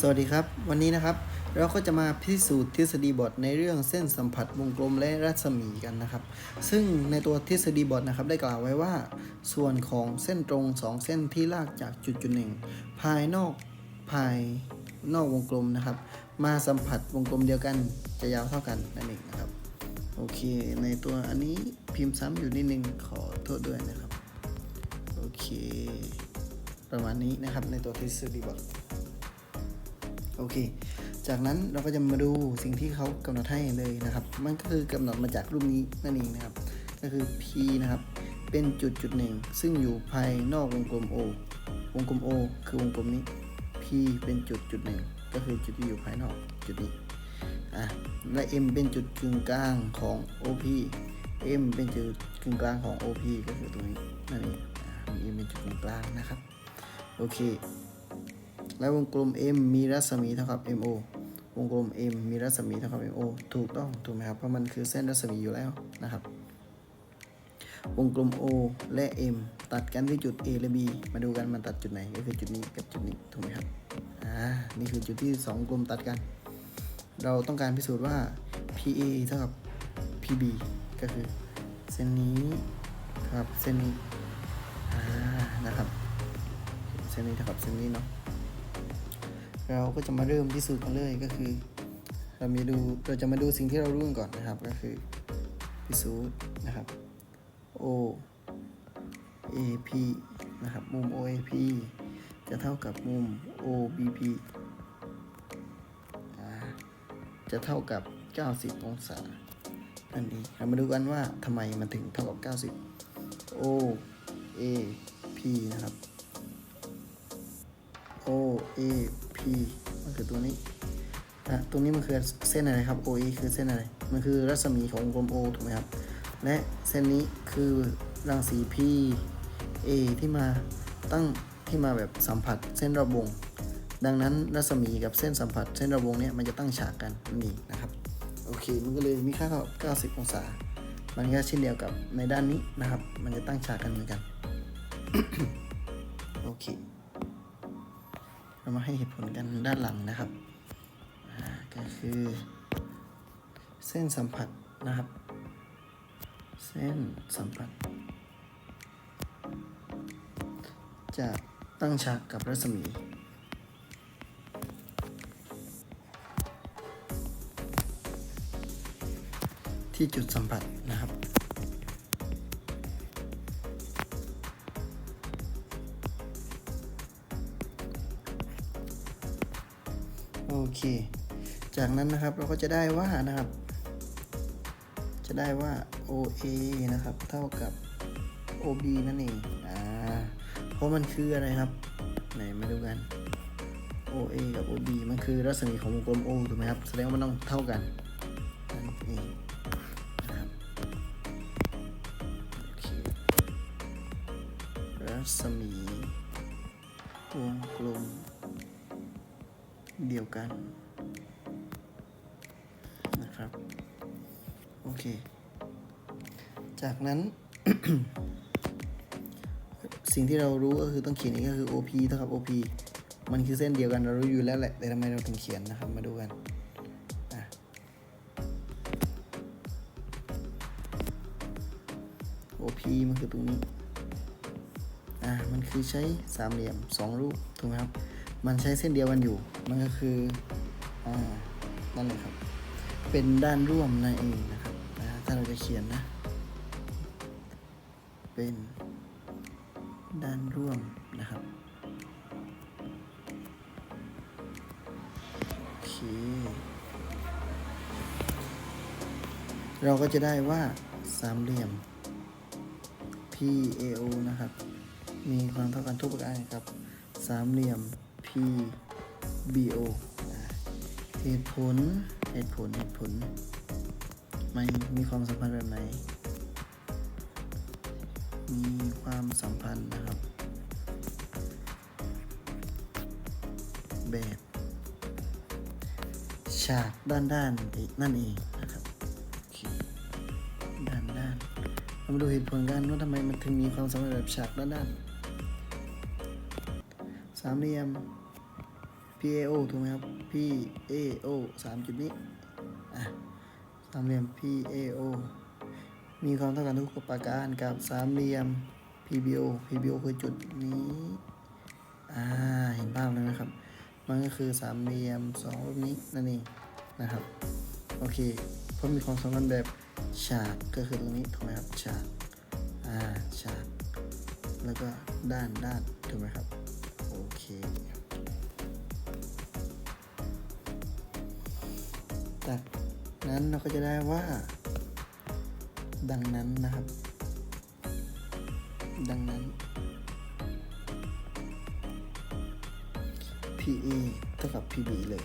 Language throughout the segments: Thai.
สวัสดีครับ วันนี้นะครับ เราก็จะมาพิสูจน์ทฤษฎีบอทในเรื่องเส้นสัมผัสวงกลมและรัศมีกันนะครับ ซึ่งในตัวทฤษฎีบอทนะครับได้กล่าวไว้ว่า ส่วนของเส้นตรง 2 เส้นที่ลากจากจุดจุดหนึ่งภายนอกภายนอกวงกลมนะครับ มาสัมผัสวงกลมเดียวกันจะยาวเท่ากันนั่นเองนะครับโอเค ในตัวอันนี้พิมพ์ซ้ำอยู่นิดนึงขอโทษด้วยนะครับ โอเค ประมาณนี้นะครับในตัวทฤษฎีบอท โอเค จากนั้นเราก็จะมาดูสิ่งที่เขากำหนดให้เลยนะครับ มันก็คือกำหนดมาจากรูปนี้นั่นเองนะครับ ก็คือ P นะครับ เป็นจุดจุดหนึ่งซึ่งอยู่ภายนอกวงกลม O วงกลม O คือวงกลมนี้ P เป็นจุดจุดหนึ่งก็คือจุดที่อยู่ภายนอกจุดนี้อะและ M เป็นจุดกึ่งกลางของ OP M เป็นจุดกึ่งกลางของ OP ก็คือตรงนี้นั่นเองอะ M เป็นจุดกึ่งกลางนะครับโอเค และวงกลม M มีรัศมีเท่ากับ MO วงกลม M มีรัศมีเท่ากับ MO ถูกต้องถูกไหมครับ เพราะมันคือเส้นรัศมีอยู่แล้วนะครับ วงกลม O และ M ตัดกันที่จุด A และ B มาดูกันมันตัดจุดไหนก็คือจุดนี้กับจุดนี้ถูกไหมครับอ่านี่คือจุดที่ 2 กลมตัดกัน เราต้องการพิสูจน์ว่า PA เท่ากับ PB ก็คือเส้นนี้ครับเส้นนี้อ่านะครับเส้นนี้เท่ากับเส้นนี้เนาะ เราก็จะมาเริ่มพิสูจน์กันเลยก็คือ เรามีดูเราจะมาดูสิ่งที่เรารู้กันก่อนนะครับก็คือพิสูจน์นะครับ O A P นะครับมุม O A P จะเท่ากับมุม O B P จะเท่ากับ 90 องศานั่นเองเรามาดูกันว่าทำไมมันถึงเท่ากับ 90 O A P นะครับ O A P มันคือตัวนี้นะตรงนี้มันคือเส้นอะไรครับ O A คือเส้นอะไร มันคือรัศมีของวงกลม O ถูกไหมครับ และเส้นนี้คือรังสี P A ที่มาตั้งที่มาแบบสัมผัสเส้นรอบวง ดังนั้นรัศมีกับเส้นสัมผัสเส้นรอบวงเนี้ยมันจะตั้งฉากกันนี่นะครับ โอเค มันก็เลยมีค่าเท่ากับ90 องศา มันก็เช่นเดียวกับในด้านนี้นะครับ มันจะตั้งฉากกันเหมือนกัน โอเค เรามาให้เหตุผลกันด้านหลังนะครับก็คือ เส้นสัมผัสนะครับ เส้นสัมผัส จะตั้งฉากกับรัศมีที่จุดสัมผัสนะครับ โอเค จากนั้นนะครับเราก็จะได้ว่านะครับ จะได้ว่า OA นะครับ เท่ากับ OB นั่นเอง อ่า เพราะมันคืออะไรครับ ไหนมาดูกัน OA กับ OB มันคือรัศมีของวงกลม O ถูกไหมครับ แสดงว่ามันต้องเท่ากันนั่นเองนะครับโอเครัศมีวงกลม ดียวกันนะครับ โอเค จากนั้น สิ่งที่เรารู้ก็คือต้องเขียนนี้ก็คือ OP เท่ากับ OP มันคือเส้นเดียวกันเรารู้อยู่แล้วแหละ แต่ทำไมเราถึงเขียนนะครับ มาดูกันโอะ OP มันคือตรงนี้ อะมันคือใช้สามเหลี่ยมสองรูป ถูกไหมครับ มันใช้เส้นเดียวกันอยู่ มันก็คืออ่านั่นเลยครับ เป็นด้านร่วมนั่นเองนะครับถ้าเราจะเขียนนะ เป็นด้านร่วมนะครับโอเคเราก็จะได้ว่าสามเหลี่ยม PAO นะครับ มีความเท่ากันทุกประการครับ สามเหลี่ยม PBO เหตุผล เหตุผล เหตุผล ไม่มีความสัมพันธ์แบบไหน มีความสัมพันธ์นะครับ แบบฉากด้านด้านนั่นเองนะครับด้านด้านเรามาดูเหตุผลกันว่าทำไมมันถึงมีความสัมพันธ์แบบฉากด้านด้านสามเหลี่ยม PAO ถูกไหมครับ PAO สามจุดนี้อะสามเหลี่ยม PAO มีความเท่ากันทุกประการกับสามเหลี่ยม PBO PBO คือจุดนี้อ่าเห็นภาพแล้วนะครับ มันก็คือสามเหลี่ยมสองรูปนี้นั่นเองนะครับโอเคเพราะมีความสัมพันธ์แบบฉากก็คือตรงนี้ถูกไหมครับฉากอ่าฉากแล้วก็ด้านด้านถูกไหมครับโอเค นั้นเราก็จะได้ว่า ดังนั้นนะครับ ดังนั้น PA เท่ากับ PB เลย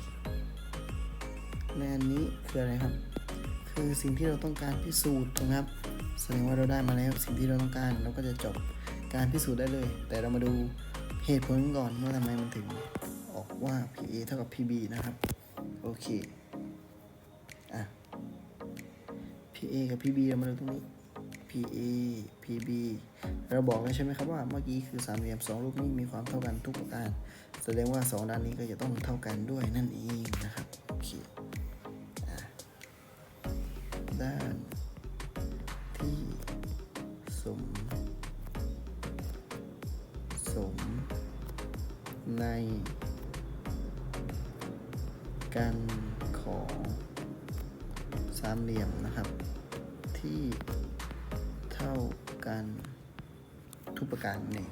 และอันนี้คืออะไรครับ คือสิ่งที่เราต้องการพิสูจน์นะครับ แสดงว่าเราได้มาแล้วสิ่งที่เราต้องการเราก็จะจบการพิสูจน์ได้เลย แต่เรามาดูเหตุผลก่อนว่าทำไมมันถึงออกว่า PA เท่ากับ PB นะครับ โอเค PA กับ PB เรามาดูตรงนี้ PA PB เราบอกแล้วใช่ไหมครับว่าเมื่อกี้คือสามเหลี่ยมสองรูปนี้มีความเท่ากันทุกประการ แสดงว่าสองด้านนี้ก็จะต้องเท่ากันด้วยนั่นเองนะครับโอเคด้านที่สม สม ใน กันของ สามเหลี่ยมนะครับ ที่เท่ากันทุกประการนี่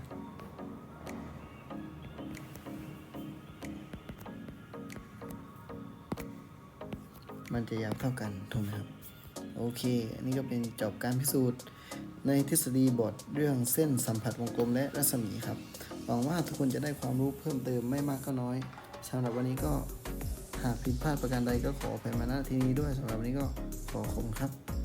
มันจะยาวเท่ากันถูกไหมครับโอเค อันนี้ก็เป็นจบการพิสูจน์ในทฤษฎีบทเรื่องเส้นสัมผัสวงกลมและรัศมีครับ หวังว่าทุกคนจะได้ความรู้เพิ่มเติมไม่มากก็น้อยสำหรับวันนี้ก็ หากผิดพลาดประการใดก็ขออภัยมาณที่นี้ด้วยสำหรับวันนี้ก็ขอขอบคุณครับ